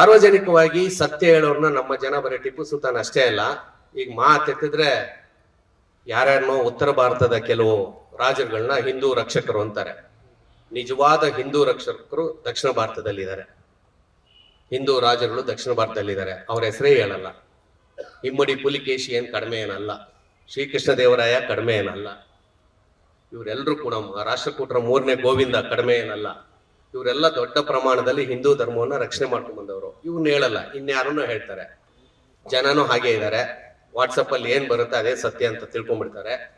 ಸಾರ್ವಜನಿಕವಾಗಿ ಸತ್ಯ ಹೇಳೋರ್ನ ನಮ್ಮ ಜನ ಬರೀ ಟಿಪ್ಪು ಸುಲ್ತಾನ್ ಅಷ್ಟೇ ಅಲ್ಲ, ಈಗ ಮಾತೆತ್ತಿದ್ರೆ ಯಾರ್ಯಾರನೋ ಉತ್ತರ ಭಾರತದ ಕೆಲವು ರಾಜರುಗಳನ್ನ ಹಿಂದೂ ರಕ್ಷಕರು ಅಂತಾರೆ. ನಿಜವಾದ ಹಿಂದೂ ರಕ್ಷಕರು ದಕ್ಷಿಣ ಭಾರತದಲ್ಲಿದ್ದಾರೆ. ಹಿಂದೂ ರಾಜರುಗಳು ದಕ್ಷಿಣ ಭಾರತದಲ್ಲಿದ್ದಾರೆ. ಅವ್ರ ಹೆಸರೇ ಹೇಳಲ್ಲ. ಇಮ್ಮಡಿ ಪುಲಿಕೇಶಿ ಏನ್ ಕಡಿಮೆ ಏನಲ್ಲ. ಶ್ರೀಕೃಷ್ಣ ದೇವರಾಯ ಕಡಿಮೆ ಏನಲ್ಲ. ಇವರೆಲ್ಲರೂ ಕೂಡ ರಾಷ್ಟ್ರಕೂಟರ ಮೂರನೇ ಗೋವಿಂದ ಕಡಿಮೆ ಏನಲ್ಲ. ಇವರೆಲ್ಲ ದೊಡ್ಡ ಪ್ರಮಾಣದಲ್ಲಿ ಹಿಂದೂ ಧರ್ಮವನ್ನ ರಕ್ಷಣೆ ಮಾಡ್ಕೊಂಡು ಬಂದವರು. ಇವ್ನ ಹೇಳಲ್ಲ, ಇನ್ಯಾರನ್ನೂ ಹೇಳ್ತಾರೆ. ಜನನೂ ಹಾಗೆ ಇದ್ದಾರೆ ವಾಟ್ಸಪ್ ಅಲ್ಲಿ ಏನ್ ಬರುತ್ತೆ ಅದೇ ಸತ್ಯ ಅಂತ ತಿಳ್ಕೊಂಡ್ಬಿಡ್ತಾರೆ.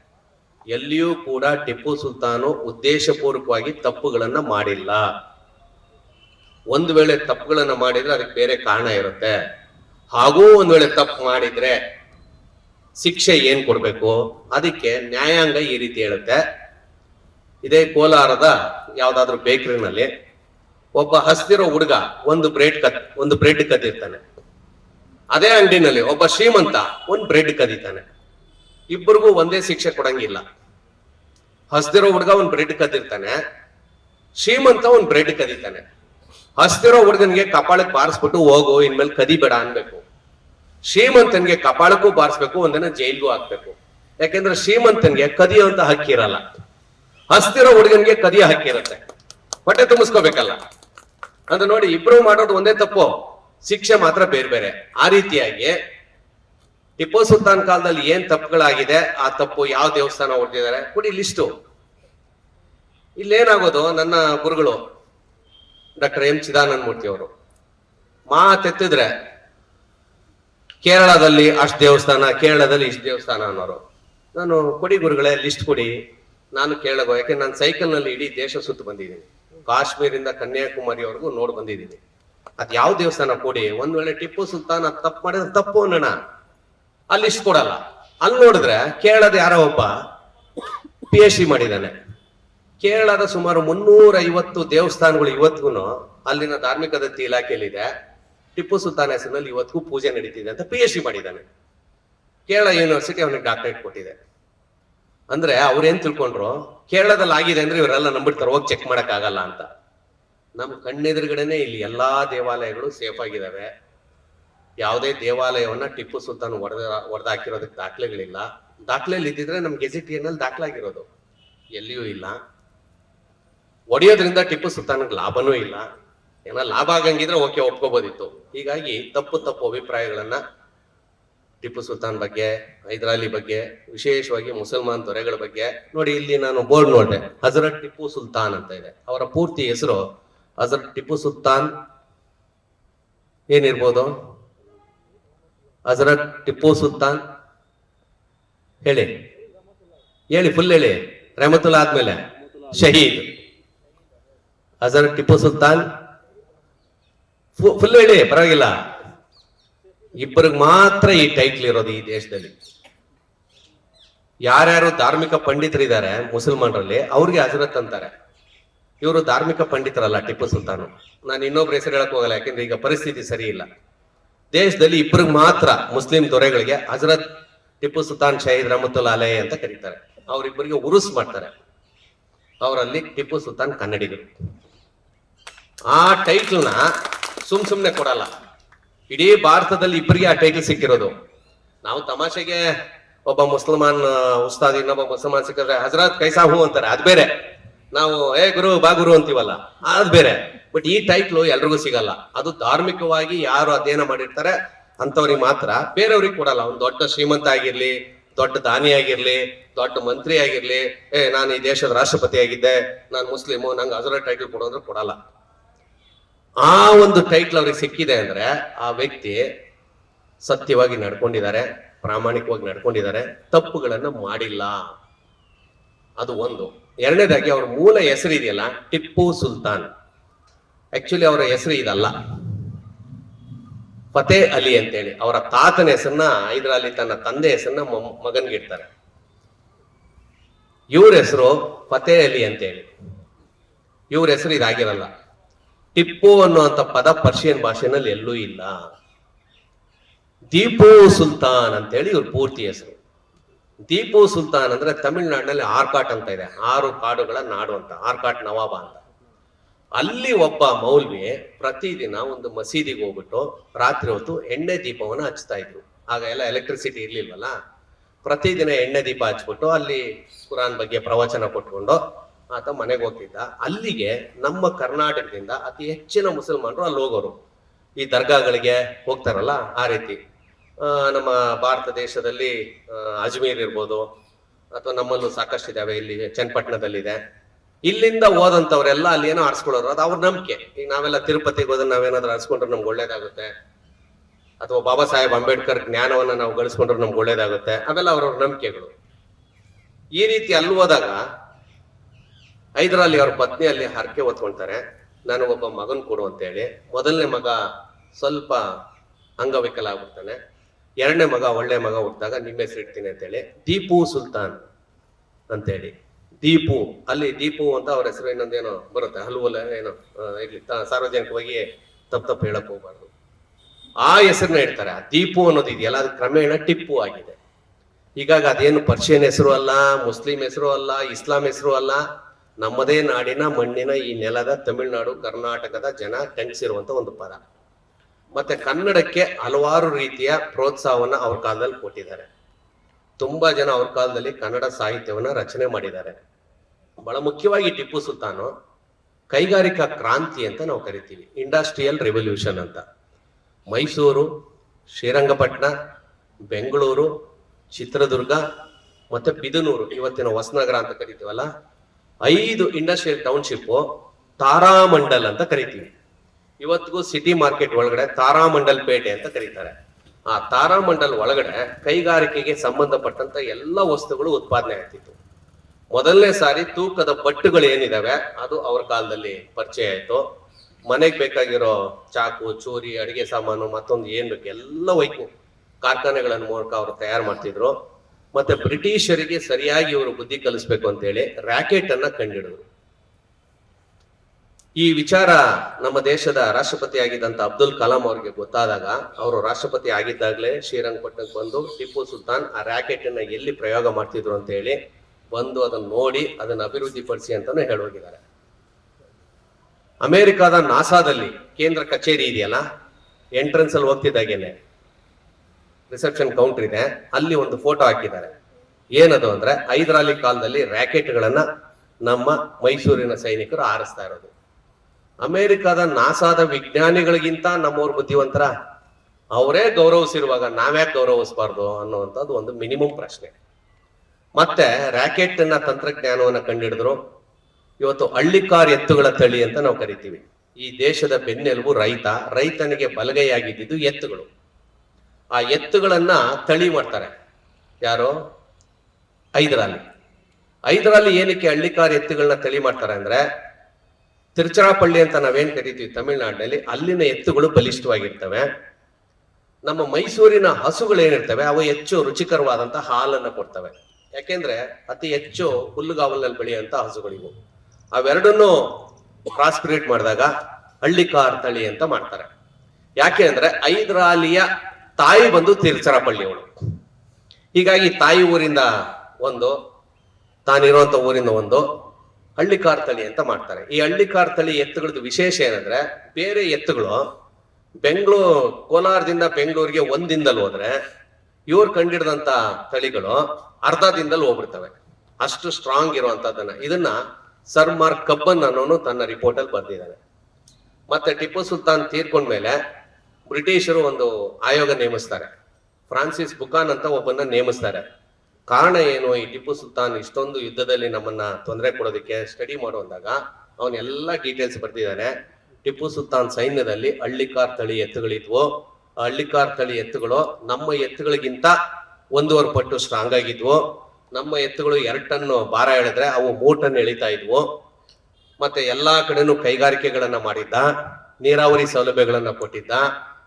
ಎಲ್ಲಿಯೂ ಕೂಡ ಟಿಪ್ಪು ಸುಲ್ತಾನು ಉದ್ದೇಶಪೂರ್ವಕವಾಗಿ ತಪ್ಪುಗಳನ್ನ ಮಾಡಿಲ್ಲ. ಒಂದು ವೇಳೆ ತಪ್ಪುಗಳನ್ನ ಮಾಡಿದ್ರೆ ಅದಕ್ಕೆ ಬೇರೆ ಕಾರಣ ಇರುತ್ತೆ. ಹಾಗೂ ಒಂದ್ ವೇಳೆ ತಪ್ಪು ಮಾಡಿದ್ರೆ ಶಿಕ್ಷೆ ಏನ್ ಕೊಡ್ಬೇಕು? ಅದಕ್ಕೆ ನ್ಯಾಯಾಂಗ ಈ ರೀತಿ ಹೇಳುತ್ತೆ. ಇದೇ ಕೋಲಾರದ ಯಾವ್ದಾದ್ರು ಬೇಕರಿನಲ್ಲಿ ಒಬ್ಬ ಹಸ್ತಿರೋ ಹುಡುಗ ಒಂದು ಬ್ರೆಡ್ ಕತ್ ಒಂದು ಬ್ರೆಡ್ ಕದಿರ್ತಾನೆ. ಅದೇ ಅಂಗಡಿನಲ್ಲಿ ಒಬ್ಬ ಶ್ರೀಮಂತ ಒಂದು ಬ್ರೆಡ್ ಕದೀತಾನೆ. ಇಬ್ಬರಿಗೂ ಒಂದೇ ಶಿಕ್ಷೆ ಕೊಡಂಗಿಲ್ಲ. ಹಸ್ದಿರೋ ಹುಡುಗ ಒಂದ್ ಬ್ರೆಡ್ ಕದಿರ್ತಾನೆ, ಶ್ರೀಮಂತ ಒಂದ್ ಬ್ರೆಡ್ ಕದೀತಾನೆ. ಹಸ್ತಿರೋ ಹುಡುಗನ್ಗೆ ಕಪಾಳಕ್ಕೆ ಬಾರಿಸ್ಬಿಟ್ಟು ಹೋಗು, ಇನ್ಮೇಲೆ ಕದಿಬೇಡ ಅನ್ಬೇಕು. ಶ್ರೀಮಂತನ್ಗೆ ಕಪಾಳಕ್ಕೂ ಬಾರಿಸ್ಬೇಕು, ಒಂದನ್ನ ಜೈಲ್ಗೂ ಹಾಕ್ಬೇಕು. ಯಾಕೆಂದ್ರೆ ಶ್ರೀಮಂತನ್ಗೆ ಕದಿಯುವಂತ ಹಕ್ಕಿರಲ್ಲ. ಹಸ್ತಿರೋ ಹುಡುಗನ್ಗೆ ಕದಿಯ ಹಕ್ಕಿರುತ್ತೆ ಹೊಟ್ಟೆ ತುಂಬಿಸ್ಕೋಬೇಕಲ್ಲ. ಅಂದ್ರೆ ನೋಡಿ, ಇಬ್ರು ಮಾಡೋದು ಒಂದೇ ತಪ್ಪು. ಶಿಕ್ಷೆ ಮಾತ್ರ ಬೇರೆ ಬೇರೆ. ಆ ರೀತಿಯಾಗಿ ಟಿಪ್ಪು ಸುಲ್ತಾನ್ ಕಾಲದಲ್ಲಿ ಏನ್ ತಪ್ಪುಗಳಾಗಿದೆ, ಆ ತಪ್ಪು ಯಾವ ದೇವಸ್ಥಾನ ಹೊಡೆದಿದ್ದಾರೆ, ಕೊಡಿ ಲಿಸ್ಟು. ಇಲ್ಲೇನಾಗೋದು ನನ್ನ ಗುರುಗಳು, ಡಾಕ್ಟರ್ ಎಂ ಚಿದಾನಂದ ಮೂರ್ತಿ ಅವರು ಮಾತೆತ್ತಿದ್ರೆ ಕೇರಳದಲ್ಲಿ ಅಷ್ಟು ದೇವಸ್ಥಾನ, ಕೇರಳದಲ್ಲಿ ಇಷ್ಟು ದೇವಸ್ಥಾನ ಅನ್ನೋರು. ನಾನು ಕೊಡಿ ಗುರುಗಳೇ, ಲಿಸ್ಟ್ ಕೊಡಿ. ನಾನು ಕೇಳಗೋ ಯಾಕೆ ನಾನು ಸೈಕಲ್ನಲ್ಲಿ ಇಡೀ ದೇಶ ಸುತ್ತು ಬಂದಿದ್ದೀನಿ. ಕಾಶ್ಮೀರಿಂದ ಕನ್ಯಾಕುಮಾರಿವರೆಗೂ ನೋಡ್ ಬಂದಿದ್ದೀನಿ. ಅದ್ ಯಾವ ದೇವಸ್ಥಾನ ಕೊಡಿ? ಒಂದ್ ವೇಳೆ ಟಿಪ್ಪು ಸುಲ್ತಾನ್ ಅದ್ ತಪ್ಪು ಮಾಡಿದ್ರೆ ತಪ್ಪು ಅನ್ನೋಣ ಅಲ್ಲಿ ಇಷ್ಟು ಕೊಡಲ್ಲ. ಅಲ್ಲಿ ನೋಡಿದ್ರೆ ಕೇರಳದ ಯಾರೋ ಒಬ್ಬ ಪಿ ಎಚ್ ಡಿ ಮಾಡಿದ್ದಾನೆ. ಕೇರಳದ ಸುಮಾರು ಮುನ್ನೂರ ಐವತ್ತು ದೇವಸ್ಥಾನಗಳು ಇವತ್ತಿಗೂ ಅಲ್ಲಿನ ಧಾರ್ಮಿಕ ದತ್ತಿ ಇಲಾಖೆಯಲ್ಲಿದೆ. ಟಿಪ್ಪು ಸುಲ್ತಾನ್ ಹೆಸರಿನಲ್ಲಿ ಇವತ್ತಿಗೂ ಪೂಜೆ ನಡೀತಿದೆ ಅಂತ ಪಿ ಎಚ್ ಡಿ ಮಾಡಿದ್ದಾನೆ. ಕೇರಳ ಯೂನಿವರ್ಸಿಟಿ ಅವನಿಗೆ ಡಾಕ್ಟರೇಟ್ ಕೊಟ್ಟಿದೆ. ಅಂದ್ರೆ ಅವ್ರೇನ್ ತಿಳ್ಕೊಂಡ್ರು? ಕೇರಳದಲ್ಲಿ ಆಗಿದೆ ಅಂದ್ರೆ ಇವರೆಲ್ಲ ನಂಬಿಡ್ತಾರೆ ಹೋಗಿ ಚೆಕ್ ಮಾಡಕ್ ಆಗಲ್ಲ ಅಂತ. ನಮ್ ಕಣ್ಣೆದುರುಗಡೆನೆ ಇಲ್ಲಿ ಎಲ್ಲಾ ದೇವಾಲಯಗಳು ಸೇಫ್ ಆಗಿದಾವೆ. ಯಾವುದೇ ದೇವಾಲಯವನ್ನ ಟಿಪ್ಪು ಸುಲ್ತಾನ್ ಒಡೆದ ಹೊಡೆದಾಕಿರೋದಕ್ಕೆ ದಾಖಲೆಗಳಿಲ್ಲ. ದಾಖಲೆಯಲ್ಲಿ ಇದ್ದಿದ್ರೆ ನಮ್ ಗೆಜೆಟಿಯನ್ನಲ್ಲಿ ದಾಖಲಾಗಿರೋದು. ಎಲ್ಲಿಯೂ ಇಲ್ಲ. ಒಡೆಯೋದ್ರಿಂದ ಟಿಪ್ಪು ಸುಲ್ತಾನ್ಗೆ ಲಾಭನೂ ಇಲ್ಲ. ಏನೋ ಲಾಭ ಆಗಂಗಿದ್ರೆ ಓಕೆ, ಒಪ್ಕೋಬೋದಿತ್ತು. ಹೀಗಾಗಿ ತಪ್ಪು ತಪ್ಪು ಅಭಿಪ್ರಾಯಗಳನ್ನ ಟಿಪ್ಪು ಸುಲ್ತಾನ್ ಬಗ್ಗೆ, ಹೈದರಾಲಿ ಬಗ್ಗೆ, ವಿಶೇಷವಾಗಿ ಮುಸಲ್ಮಾನ್ ದೊರೆಗಳ ಬಗ್ಗೆ. ನೋಡಿ, ಇಲ್ಲಿ ನಾನು ಬೋರ್ಡ್ ನೋಡಿದೆ. ಹಜರತ್ ಟಿಪ್ಪು ಸುಲ್ತಾನ್ ಅಂತ ಇದೆ. ಅವರ ಪೂರ್ತಿ ಹೆಸರು ಹಜರತ್ ಟಿಪ್ಪು ಸುಲ್ತಾನ್ ಏನಿರ್ಬೋದು? ಹಜರತ್ ಟಿಪ್ಪು ಸುಲ್ತಾನ್. ಹೇಳಿ. ಹೇಳಿ ಫುಲ್ ಹೇಳಿ. ರೆಹಮತುಲ್ಲಾ ಆದ್ಮೇಲೆ. ಶಹೀದ್. ಹಜರತ್ ಟಿಪ್ಪು ಸುಲ್ತಾನ್. ಫುಲ್ ಹೇಳಿ, ಪರವಾಗಿಲ್ಲ. ಇಬ್ಬರಿಗೆ ಮಾತ್ರ ಈ ಟೈಟ್ಲ್ ಇರೋದು ಈ ದೇಶದಲ್ಲಿ. ಯಾರ್ಯಾರು ಧಾರ್ಮಿಕ ಪಂಡಿತರಿದ್ದಾರೆ ಮುಸಲ್ಮಾನರಲ್ಲಿ, ಅವ್ರಿಗೆ ಹಜರತ್ ಅಂತಾರೆ. ಇವರು ಧಾರ್ಮಿಕ ಪಂಡಿತರಲ್ಲ, ಟಿಪ್ಪು ಸುಲ್ತಾನು. ನಾನು ಇನ್ನೊಬ್ರು ಹೆಸರು ಹೇಳಕ್ ಹೋಗಲ್ಲ, ಯಾಕೆಂದ್ರೆ ಈಗ ಪರಿಸ್ಥಿತಿ ಸರಿ ಇಲ್ಲ. ದೇಶದಲ್ಲಿ ಇಬ್ಬರಿಗೆ ಮಾತ್ರ ಮುಸ್ಲಿಂ ದೊರೆಗಳಿಗೆ ಹಜರತ್ ಟಿಪ್ಪು ಸುಲ್ತಾನ್ ಶಹೀದ್ ರಹಮತುಲ್ಲಾ ಅಲೆ ಅಂತ ಕರೀತಾರೆ. ಅವರಿಬ್ಬರಿಗೆ ಉರುಸ್ ಮಾಡ್ತಾರೆ. ಅವರಲ್ಲಿ ಟಿಪ್ಪು ಸುಲ್ತಾನ್ ಕನ್ನಡಿಗರು. ಆ ಟೈಟ್ಲ್ನ ಸುಮ್ ಸುಮ್ನೆ ಕೊಡಲ್ಲ. ಇಡೀ ಭಾರತದಲ್ಲಿ ಇಬ್ಬರಿಗೆ ಆ ಟೈಟಲ್ ಸಿಕ್ಕಿರೋದು. ನಾವು ತಮಾಷೆಗೆ ಒಬ್ಬ ಮುಸಲ್ಮಾನ್ ಉಸ್ತಾದ್, ಇನ್ನೊಬ್ಬ ಮುಸಲ್ಮಾನ್ ಸಿಕ್ಕಿದ್ರೆ ಹಜರತ್ ಕೈಸಾ ಹೂ ಅಂತಾರೆ, ಅದ್ ಬೇರೆ. ನಾವು, ಏ ಗುರು, ಬಾ ಗುರು ಅಂತೀವಲ್ಲ, ಅದ್ ಬೇರೆ. ಬಟ್ ಈ ಟೈಟ್ಲು ಎಲ್ರಿಗೂ ಸಿಗಲ್ಲ. ಅದು ಧಾರ್ಮಿಕವಾಗಿ ಯಾರು ಅಧ್ಯಯನ ಮಾಡಿರ್ತಾರೆ ಅಂತವ್ರಿಗೆ ಮಾತ್ರ. ಬೇರೆಯವ್ರಿಗೆ ಕೊಡಲ್ಲ. ಒಂದು ದೊಡ್ಡ ಶ್ರೀಮಂತ ಆಗಿರ್ಲಿ, ದೊಡ್ಡ ದಾನಿ ಆಗಿರ್ಲಿ, ದೊಡ್ಡ ಮಂತ್ರಿ ಆಗಿರ್ಲಿ, ಏ, ನಾನು ಈ ದೇಶದ ರಾಷ್ಟ್ರಪತಿ ಆಗಿದ್ದೆ, ನಾನು ಮುಸ್ಲಿಮು, ನಂಗೆ ಹಜರತ್ ಟೈಟಲ್ ಕೊಡೋದ್ರೆ ಕೊಡಲ್ಲ. ಆ ಒಂದು ಟೈಟ್ಲ್ ಅವ್ರಿಗೆ ಸಿಕ್ಕಿದೆ ಅಂದ್ರೆ ಆ ವ್ಯಕ್ತಿ ಸತ್ಯವಾಗಿ ನಡ್ಕೊಂಡಿದ್ದಾರೆ, ಪ್ರಾಮಾಣಿಕವಾಗಿ ನಡ್ಕೊಂಡಿದ್ದಾರೆ, ತಪ್ಪುಗಳನ್ನ ಮಾಡಿಲ್ಲ. ಅದು ಒಂದು. ಎರಡನೇದಾಗಿ ಅವ್ರ ಮೂಲ ಹೆಸರು ಇದೆಯಲ್ಲ, ಟಿಪ್ಪು ಸುಲ್ತಾನ್. ಆಕ್ಚುಲಿ ಅವರ ಹೆಸರು ಇದಲ್ಲ. ಫತೇ ಅಲಿ ಅಂತೇಳಿ. ಅವರ ತಾತನ ಹೆಸರನ್ನ, ಹೈದರಾಲಿ ತನ್ನ ತಂದೆ ಹೆಸರನ್ನ ಮಗನ್ಗಿಡ್ತಾರೆ ಇವ್ರ ಹೆಸರು ಫತೇ ಅಲಿ ಅಂತೇಳಿ. ಇವ್ರ ಹೆಸರು ಇದಾಗಿರಲ್ಲ. ಟಿಪ್ಪು ಅನ್ನುವಂಥ ಪದ ಪರ್ಷಿಯನ್ ಭಾಷೆನಲ್ಲಿ ಎಲ್ಲೂ ಇಲ್ಲ. ದೀಪು ಸುಲ್ತಾನ್ ಅಂತೇಳಿ ಇವ್ರ ಪೂರ್ತಿ ಹೆಸರು. ದೀಪು ಸುಲ್ತಾನ್ ಅಂದ್ರೆ ತಮಿಳ್ನಾಡಿನಲ್ಲಿ ಆರ್ಕಾಟ್ ಅಂತ ಇದೆ. ಆರು ಕಾಡುಗಳ ನಾಡು ಅಂತ, ಆರ್ಕಾಟ್ ನವಾಬ ಅಂತ. ಅಲ್ಲಿ ಒಬ್ಬ ಮೌಲ್ವಿ ಪ್ರತಿದಿನ ಒಂದು ಮಸೀದಿಗೆ ಹೋಗ್ಬಿಟ್ಟು ರಾತ್ರಿ ಹೊತ್ತು ಎಣ್ಣೆ ದೀಪವನ್ನ ಹಚ್ತಾ ಇದ್ರು. ಆಗ ಎಲ್ಲ ಎಲೆಕ್ಟ್ರಿಸಿಟಿ ಇರ್ಲಿಲ್ವಲ್ಲ? ಪ್ರತಿದಿನ ಎಣ್ಣೆ ದೀಪ ಹಚ್ಬಿಟ್ಟು ಅಲ್ಲಿ ಕುರಾನ್ ಬಗ್ಗೆ ಪ್ರವಚನ ಕೊಟ್ಕೊಂಡು ಆತ ಮನೆಗೆ ಹೋಗ್ತಿದ್ದ. ಅಲ್ಲಿಗೆ ನಮ್ಮ ಕರ್ನಾಟಕದಿಂದ ಅತಿ ಹೆಚ್ಚಿನ ಮುಸಲ್ಮಾನರು ಅಲ್ಲಿ ಹೋಗೋರು. ಈ ದರ್ಗಾಗಳಿಗೆ ಹೋಗ್ತಾರಲ್ಲ, ಆ ರೀತಿ. ನಮ್ಮ ಭಾರತ ದೇಶದಲ್ಲಿ ಅಜ್ಮೀರ್ ಇರ್ಬೋದು, ಅಥವಾ ನಮ್ಮಲ್ಲೂ ಸಾಕಷ್ಟು ಇದಾವೆ, ಇಲ್ಲಿ ಚನ್ನಪಟ್ಟಣದಲ್ಲಿದೆ. ಇಲ್ಲಿಂದ ಹೋದಂಥವ್ರೆಲ್ಲ ಅಲ್ಲಿ ಏನೋ ಆರಿಸ್ಕೊಳ್ಳೋರು ಅದು ಅವ್ರ ನಂಬಿಕೆ. ಈಗ ನಾವೆಲ್ಲ ತಿರುಪತಿಗೆ ಹೋದ್ರೆ ನಾವೇನಾದ್ರೂ ಆರಿಸ್ಕೊಂಡ್ರೆ ನಮ್ಗೆ ಒಳ್ಳೇದಾಗುತ್ತೆ. ಅಥವಾ ಬಾಬಾ ಸಾಹೇಬ್ ಅಂಬೇಡ್ಕರ್ ಜ್ಞಾನವನ್ನ ನಾವು ಗಳಿಸ್ಕೊಂಡ್ರೆ ನಮ್ಗೆ ಒಳ್ಳೇದಾಗುತ್ತೆ. ಅವೆಲ್ಲ ಅವ್ರವ್ರ ನಂಬಿಕೆಗಳು. ಈ ರೀತಿ ಅಲ್ಲಿ ಹೋದಾಗ ಐದರಲ್ಲಿ ಅವ್ರ ಪತ್ನಿ ಅಲ್ಲಿ ಹರಕೆ ಹೊತ್ಕೊಳ್ತಾರೆ. ನಾನು ಒಬ್ಬ ಮಗನ್ ಕೊಡು ಅಂತೇಳಿ. ಮೊದಲನೇ ಮಗ ಸ್ವಲ್ಪ ಅಂಗವಿಕಲ ಆಗ್ಬಿಡ್ತಾನೆ. ಎರಡನೇ ಮಗ ಒಳ್ಳೆ ಮಗ ಹುಟ್ಟಿದಾಗ ನಿಮ್ಮ ಹೆಸರು ಇಡ್ತೀನಿ ಅಂತೇಳಿ. ದೀಪು ಸುಲ್ತಾನ್ ಅಂತೇಳಿ. ದೀಪು, ಅಲ್ಲಿ ದೀಪು ಅಂತ ಅವ್ರ ಹೆಸರು ಇನ್ನೊಂದೇನೋ ಬರುತ್ತೆ. ಹಲುವಲ್ಲ ಏನೋ ಇಲ್ಲಿ ಸಾರ್ವಜನಿಕವಾಗಿ ತಪ್ಪು ತಪ್ಪು ಹೇಳಕ್ ಹೋಗ್ಬಾರ್ದು. ಆ ಹೆಸರನ್ನ ಇಡ್ತಾರೆ ಆ ದೀಪು ಅನ್ನೋದು ಇದೆಯಲ್ಲ, ಅದು ಕ್ರಮೇಣ ಟಿಪ್ಪು ಆಗಿದೆ. ಹೀಗಾಗಿ ಅದೇನು ಪರ್ಷಿಯನ್ ಹೆಸರು ಅಲ್ಲ, ಮುಸ್ಲಿಂ ಹೆಸರು ಅಲ್ಲ, ಇಸ್ಲಾಂ ಹೆಸರು ಅಲ್ಲ ನಮ್ಮದೇ ನಾಡಿನ ಮಣ್ಣಿನ ಈ ನೆಲದ ತಮಿಳುನಾಡು, ಕರ್ನಾಟಕದ ಜನ ಟಂಕಿಸಿರುವಂತ ಒಂದು ಪದ. ಮತ್ತೆ ಕನ್ನಡಕ್ಕೆ ಹಲವಾರು ರೀತಿಯ ಪ್ರೋತ್ಸಾಹವನ್ನ ಅವ್ರ ಕಾಲದಲ್ಲಿ ಕೊಟ್ಟಿದ್ದಾರೆ. ತುಂಬಾ ಜನ ಅವ್ರ ಕಾಲದಲ್ಲಿ ಕನ್ನಡ ಸಾಹಿತ್ಯವನ್ನ ರಚನೆ ಮಾಡಿದ್ದಾರೆ. ಬಹಳ ಮುಖ್ಯವಾಗಿ ಟಿಪ್ಪು ಸುಲ್ತಾನು ಕೈಗಾರಿಕಾ ಕ್ರಾಂತಿ ಅಂತ ನಾವು ಕರಿತೀವಿ, ಇಂಡಸ್ಟ್ರಿಯಲ್ ರೆವಲ್ಯೂಷನ್ ಅಂತ. ಮೈಸೂರು, ಶ್ರೀರಂಗಪಟ್ಟಣ, ಬೆಂಗಳೂರು, ಚಿತ್ರದುರ್ಗ ಮತ್ತೆ ಬಿದನೂರು, ಇವತ್ತಿನ ಹೊಸನಗರ ಅಂತ ಕರಿತೀವಲ್ಲ ಐದು ಇಂಡಸ್ಟ್ರಿಯಲ್ ಟೌನ್ಶಿಪ್ ತಾರಾಮಂಡಲ್ ಅಂತ ಕರಿತೀವಿ. ಇವತ್ತಿಗೂ ಸಿಟಿ ಮಾರ್ಕೆಟ್ ಒಳಗಡೆ ತಾರಾಮಂಡಲ್ ಪೇಟೆ ಅಂತ ಕರೀತಾರೆ. ಆ ತಾರಾಮಂಡಲ್ ಒಳಗಡೆ ಕೈಗಾರಿಕೆಗೆ ಸಂಬಂಧಪಟ್ಟಂತ ಎಲ್ಲ ವಸ್ತುಗಳು ಉತ್ಪಾದನೆ ಆಗ್ತಿತ್ತು. ಮೊದಲನೇ ಸಾರಿ ತೂಕದ ಬಟ್ಟುಗಳು ಏನಿದಾವೆ, ಅದು ಅವ್ರ ಕಾಲದಲ್ಲಿ ಪರಿಚಯ ಆಯ್ತು. ಮನೆಗೆ ಬೇಕಾಗಿರೋ ಚಾಕು, ಚೂರಿ, ಅಡಿಗೆ ಸಾಮಾನು ಮತ್ತೊಂದು ಏನ್ ಬೇಕು, ಎಲ್ಲ ವೈಕು ಕಾರ್ಖಾನೆಗಳ ಮೂಲಕ ಅವರು ತಯಾರು ಮಾಡ್ತಿದ್ರು. ಮತ್ತೆ ಬ್ರಿಟಿಷರಿಗೆ ಸರಿಯಾಗಿ ಇವರು ಬುದ್ಧಿ ಕಲಿಸ್ಬೇಕು ಅಂತೇಳಿ ರ್ಯಾಕೆಟ್ ಅನ್ನ ಕಂಡಿಡಿದ್ರು ಈ ವಿಚಾರ ನಮ್ಮ ದೇಶದ ರಾಷ್ಟ್ರಪತಿ ಆಗಿದ್ದಂತ ಅಬ್ದುಲ್ ಕಲಾಂ ಅವರಿಗೆ ಗೊತ್ತಾದಾಗ ಅವರು ರಾಷ್ಟ್ರಪತಿ ಆಗಿದ್ದಾಗಲೇ ಶ್ರೀರಂಗಪಟ್ಟಣಕ್ಕೆ ಬಂದು ಟಿಪ್ಪು ಸುಲ್ತಾನ್ ಆ ರ್ಯಾಕೆಟ್ ಅನ್ನ ಎಲ್ಲಿ ಪ್ರಯೋಗ ಮಾಡ್ತಿದ್ರು ಅಂತ ಹೇಳಿ ಬಂದು ಅದನ್ನ ನೋಡಿ ಅದನ್ನ ಅಭಿವೃದ್ಧಿ ಪಡಿಸಿ ಅಂತಾನು ಹೇಳೋಗಿದ್ದಾರೆ ಅಮೆರಿಕಾದ ನಾಸಾದಲ್ಲಿ ಕೇಂದ್ರ ಕಚೇರಿ ಇದೆಯಲ್ಲ ಎಂಟ್ರೆನ್ಸ್ ಅಲ್ಲಿ ಹೋಗ್ತಿದ್ದಾಗೇನೆ. ರಿಸೆಪ್ಷನ್ ಕೌಂಟರ್ ಇದೆ. ಅಲ್ಲಿ ಒಂದು ಫೋಟೋ ಹಾಕಿದ್ದಾರೆ. ಏನದು ಅಂದ್ರೆ ಹೈದರಾಲಿ ಕಾಲದಲ್ಲಿ ರ್ಯಾಕೆಟ್ಗಳನ್ನ ನಮ್ಮ ಮೈಸೂರಿನ ಸೈನಿಕರು ಆರಿಸ್ತಾ ಇರೋದು. ಅಮೆರಿಕದ ನಾಸಾದ ವಿಜ್ಞಾನಿಗಳಿಗಿಂತ ನಮ್ಮವ್ರ ಬುದ್ಧಿವಂತರ. ಅವರೇ ಗೌರವಿಸಿರುವಾಗ ನಾವ್ಯಾಕೆ ಗೌರವಿಸಬಾರ್ದು ಅನ್ನುವಂಥದ್ದು ಒಂದು ಮಿನಿಮಮ್ ಪ್ರಶ್ನೆ. ಮತ್ತೆ ರ್ಯಾಕೆಟ್ನ ತಂತ್ರಜ್ಞಾನವನ್ನು ಕಂಡಿಡಿದ್ರು. ಇವತ್ತು ಹಳ್ಳಿಕಾರ್ ಎತ್ತುಗಳ ತಳಿ ಅಂತ ನಾವು ಕರಿತೀವಿ. ಈ ದೇಶದ ಬೆನ್ನೆಲುಬು ರೈತ. ರೈತನಿಗೆ ಬಲಗೈಯಾಗಿದ್ದು ಎತ್ತುಗಳು. ಆ ಎತ್ತುಗಳನ್ನ ತಳಿ ಮಾಡ್ತಾರೆ. ಯಾರು? ಐದರಲ್ಲಿ. ಐದರಲ್ಲಿ ಏನಕ್ಕೆ ಹಳ್ಳಿಕಾರ್ ಎತ್ತುಗಳನ್ನ ತಳಿ ಮಾಡ್ತಾರೆ ಅಂದ್ರೆ ತಿರುಚರಾಪಳ್ಳಿ ಅಂತ ನಾವೇನ್ ಕರಿತೀವಿ ತಮಿಳ್ನಾಡಿನಲ್ಲಿ, ಅಲ್ಲಿನ ಎತ್ತುಗಳು ಬಲಿಷ್ಠವಾಗಿರ್ತವೆ. ನಮ್ಮ ಮೈಸೂರಿನ ಹಸುಗಳು ಏನಿರ್ತವೆ ಅವು ಹೆಚ್ಚು ರುಚಿಕರವಾದಂತ ಹಾಲನ್ನು ಕೊಡ್ತವೆ. ಯಾಕೆಂದ್ರೆ ಅತಿ ಹೆಚ್ಚು ಹುಲ್ಲುಗಾವಲಿನಲ್ಲಿ ಬೆಳೆಯುವಂತ ಹಸುಗಳಿವು. ಅವೆರಡನ್ನು ಕ್ರಾಸ್ ಬ್ರೀಡ್ ಮಾಡಿದಾಗ ಹಳ್ಳಿಕಾರ್ ತಳಿ ಅಂತ ಮಾಡ್ತಾರೆ. ಯಾಕೆ ಅಂದ್ರೆ ಐದರಾಲಿಯ ತಾಯಿ ಬಂದು ತಿರುಚರಪಳ್ಳಿಯವಳು ಹೀಗಾಗಿ ತಾಯಿ ಊರಿಂದ ಒಂದು, ತಾನಿರುವಂತ ಊರಿಂದ ಒಂದು ಹಳ್ಳಿಕಾರ್ ತಳಿ ಅಂತ ಮಾಡ್ತಾರೆ. ಈ ಹಳ್ಳಿಕಾರ್ ತಳಿ ಎತ್ತುಗಳದ್ದು ವಿಶೇಷ ಏನಂದ್ರೆ, ಬೇರೆ ಎತ್ತುಗಳು ಬೆಂಗಳೂರು, ಕೋಲಾರದಿಂದ ಬೆಂಗಳೂರಿಗೆ ಒಂದ್ ದಿನದಲ್ಲಿ ಹೋದ್ರೆ ಇವ್ರು ಕಂಡಿಡ್ದಂತ ತಳಿಗಳು ಅರ್ಧ ದಿನದಲ್ಲಿ ಹೋಗ್ಬಿಡ್ತವೆ. ಅಷ್ಟು ಸ್ಟ್ರಾಂಗ್ ಇರುವಂತದನ್ನ ಇದನ್ನ ಸರ್ ಮಾರ್ಕ್ ಕಬ್ಬನ್ ಅನ್ನೋನು ತನ್ನ ರಿಪೋರ್ಟ್ ಅಲ್ಲಿ ಬರ್ದಿದ್ದಾನೆ. ಮತ್ತೆ ಟಿಪ್ಪು ಸುಲ್ತಾನ್ ತೀರ್ಕೊಂಡ್ಮೇಲೆ ಬ್ರಿಟಿಷರು ಒಂದು ಆಯೋಗ ನೇಮಿಸ್ತಾರೆ. ಫ್ರಾನ್ಸಿಸ್ ಬುಕಾನ್ ಅಂತ ಒಬ್ಬನ ನೇಮಿಸ್ತಾರೆ. ಕಾರಣ ಏನು? ಈ ಟಿಪ್ಪು ಸುಲ್ತಾನ್ ಇಷ್ಟೊಂದು ಯುದ್ಧದಲ್ಲಿ ನಮ್ಮನ್ನ ತೊಂದರೆ ಕೊಡೋದಕ್ಕೆ ಸ್ಟಡಿ ಮಾಡುವಂದಾಗ ಅವನ್ನೆಲ್ಲ ಎಲ್ಲಾ ಡೀಟೇಲ್ಸ್ ಬರ್ತಿದ್ದಾನೆ ಟಿಪ್ಪು ಸುಲ್ತಾನ್ ಸೈನ್ಯದಲ್ಲಿ ಹಳ್ಳಿಕಾರ್ ತಳಿ ಎತ್ತುಗಳಿದ್ವು. ಹಳ್ಳಿಕಾರ್ ತಳಿ ಎತ್ತುಗಳು ನಮ್ಮ ಎತ್ತುಗಳಿಗಿಂತ ಒಂದೂವರೆ ಪಟ್ಟು ಸ್ಟ್ರಾಂಗ್ ಆಗಿದ್ವು. ನಮ್ಮ ಎತ್ತುಗಳು ಎರಡು ಟನ್ ಭಾರ ಎಳೆದ್ರೆ ಅವು ಮೂರ್ ಟನ್ ಎಳಿತಾ ಇದ್ವು. ಮತ್ತೆ ಎಲ್ಲಾ ಕಡೆನೂ ಕೈಗಾರಿಕೆಗಳನ್ನ ಮಾಡಿದ್ದ, ನೀರಾವರಿ ಸೌಲಭ್ಯಗಳನ್ನ ಕೊಟ್ಟಿದ್ದ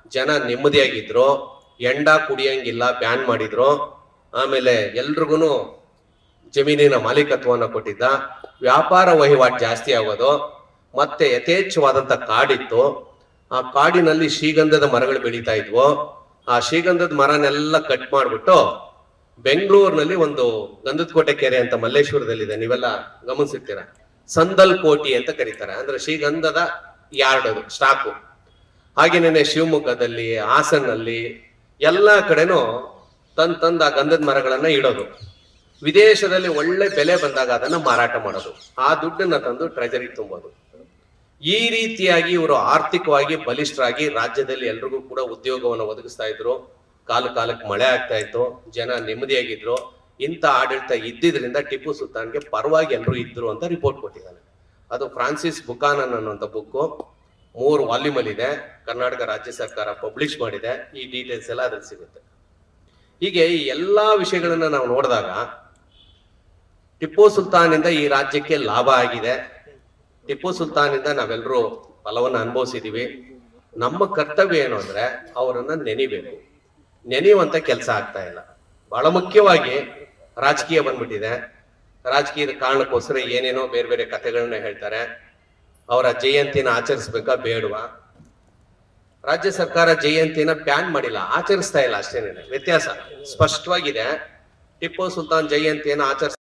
ಜನ ನೆಮ್ಮದಿಯಾಗಿದ್ರು, ಎಂಡ ಕುಡಿಯಂಗಿಲ್ಲ, ಬ್ಯಾನ್ ಮಾಡಿದ್ರು. ಆಮೇಲೆ ಎಲ್ರಿಗೂ ಜಮೀನಿನ ಮಾಲೀಕತ್ವವನ್ನು ಕೊಟ್ಟಿದ್ದ. ವ್ಯಾಪಾರ ವಹಿವಾಟು ಜಾಸ್ತಿ ಆಗೋದು. ಮತ್ತೆ ಯಥೇಚ್ಛವಾದಂತ ಕಾಡಿತ್ತು. ಆ ಕಾಡಿನಲ್ಲಿ ಶ್ರೀಗಂಧದ ಮರಗಳು ಬೆಳೀತಾ ಇದ್ವು. ಆ ಶ್ರೀಗಂಧದ ಮರನೆಲ್ಲ ಕಟ್ ಮಾಡಿಬಿಟ್ಟು ಬೆಂಗಳೂರಿನಲ್ಲಿ ಒಂದು ಗಂಧದ ಕೋಟೆ ಕೆರೆ ಅಂತ ಮಲ್ಲೇಶ್ವರದಲ್ಲಿದೆ. ನೀವೆಲ್ಲ ಗಮನಿಸಿರ್ತೀರ. ಸಂದಲ್ ಕೋಟಿ ಅಂತ ಕರೀತಾರೆ. ಅಂದ್ರೆ ಶ್ರೀಗಂಧದ ಯಾರ್ಡ್ ಅದು? ಸ್ಟಾಕು. ಹಾಗೇನೆ ಶಿವಮೊಗ್ಗದಲ್ಲಿ ಹಾಸನಲ್ಲಿ ಎಲ್ಲ ಕಡೆನೂ ತಂದ್ ತಂದ್ ಆ ಗಂಧದ ಮರಗಳನ್ನ ಇಡೋದು. ವಿದೇಶದಲ್ಲಿ ಒಳ್ಳೆ ಬೆಲೆ ಬಂದಾಗ ಅದನ್ನ ಮಾರಾಟ ಮಾಡೋದು. ಆ ದುಡ್ಡನ್ನ ತಂದು ಟ್ರೆಜರಿ ತುಂಬೋದು. ಈ ರೀತಿಯಾಗಿ ಇವರು ಆರ್ಥಿಕವಾಗಿ ಬಲಿಷ್ಠರಾಗಿ ರಾಜ್ಯದಲ್ಲಿ ಎಲ್ರಿಗೂ ಕೂಡ ಉದ್ಯೋಗವನ್ನು ಒದಗಿಸ್ತಾ ಇದ್ರು. ಕಾಲ ಕಾಲಕ್ಕೆ ಮಳೆ ಆಗ್ತಾ ಇತ್ತು, ಜನ ನೆಮ್ಮದಿಯಾಗಿದ್ರು. ಇಂಥ ಆಡಳಿತ ಇದ್ದಿದ್ರಿಂದ ಟಿಪ್ಪು ಸುಲ್ತಾನ್ಗೆ ಪರವಾಗಿ ಎಲ್ಲರೂ ಇದ್ರು ಅಂತ ರಿಪೋರ್ಟ್ ಕೊಟ್ಟಿದ್ದಾನೆ ಅದು ಫ್ರಾನ್ಸಿಸ್ ಬುಕಾನನ್ ಅನ್ನುವಂಥ ಬುಕ್ಕು ಮೂರು ವಾಲ್ಯೂಮ್ ಅಲ್ಲಿ ಇದೆ ಕರ್ನಾಟಕ ರಾಜ್ಯ ಸರ್ಕಾರ ಪಬ್ಲಿಷ್ ಮಾಡಿದೆ, ಈ ಡೀಟೇಲ್ಸ್ ಎಲ್ಲ ಅದ್ರಲ್ಲಿ ಸಿಗುತ್ತೆ. ಹೀಗೆ ಈ ಎಲ್ಲಾ ವಿಷಯಗಳನ್ನ ನಾವು ನೋಡಿದಾಗ, ಟಿಪ್ಪು ಸುಲ್ತಾನಿಂದ ಈ ರಾಜ್ಯಕ್ಕೆ ಲಾಭ ಆಗಿದೆ. ಟಿಪ್ಪು ಸುಲ್ತಾನಿಂದ ನಾವೆಲ್ಲರೂ ಫಲವನ್ನು ಅನುಭವಿಸಿದೀವಿ. ನಮ್ಮ ಕರ್ತವ್ಯ ಏನು ಅಂದ್ರೆ, ಅವರನ್ನ ನೆನಿಬೇಕು. ನೆನೆಯುವಂತ ಕೆಲಸ ಆಗ್ತಾ ಇಲ್ಲ. ಬಹಳ ಮುಖ್ಯವಾಗಿ ರಾಜಕೀಯ ಬಂದ್ಬಿಟ್ಟಿದೆ. ರಾಜಕೀಯದ ಕಾರಣಕ್ಕೋಸ್ಕರ ಏನೇನೋ ಬೇರೆ ಬೇರೆ ಕಥೆಗಳನ್ನ ಹೇಳ್ತಾರೆ. ಅವರ ಜಯಂತಿನ ಆಚರಿಸ್ಬೇಕಾ ಬೇಡವಾ? ರಾಜ್ಯ ಸರ್ಕಾರ ಜಯಂತಿನ ಬ್ಯಾನ್ ಮಾಡಿಲ್ಲ, ಆಚರಿಸ್ತಾ ಇಲ್ಲ ಅಷ್ಟೇನೆ ವ್ಯತ್ಯಾಸ ಸ್ಪಷ್ಟವಾಗಿದೆ. ಟಿಪ್ಪು ಸುಲ್ತಾನ್ ಜಯಂತಿಯನ್ನು ಆಚರಿಸ್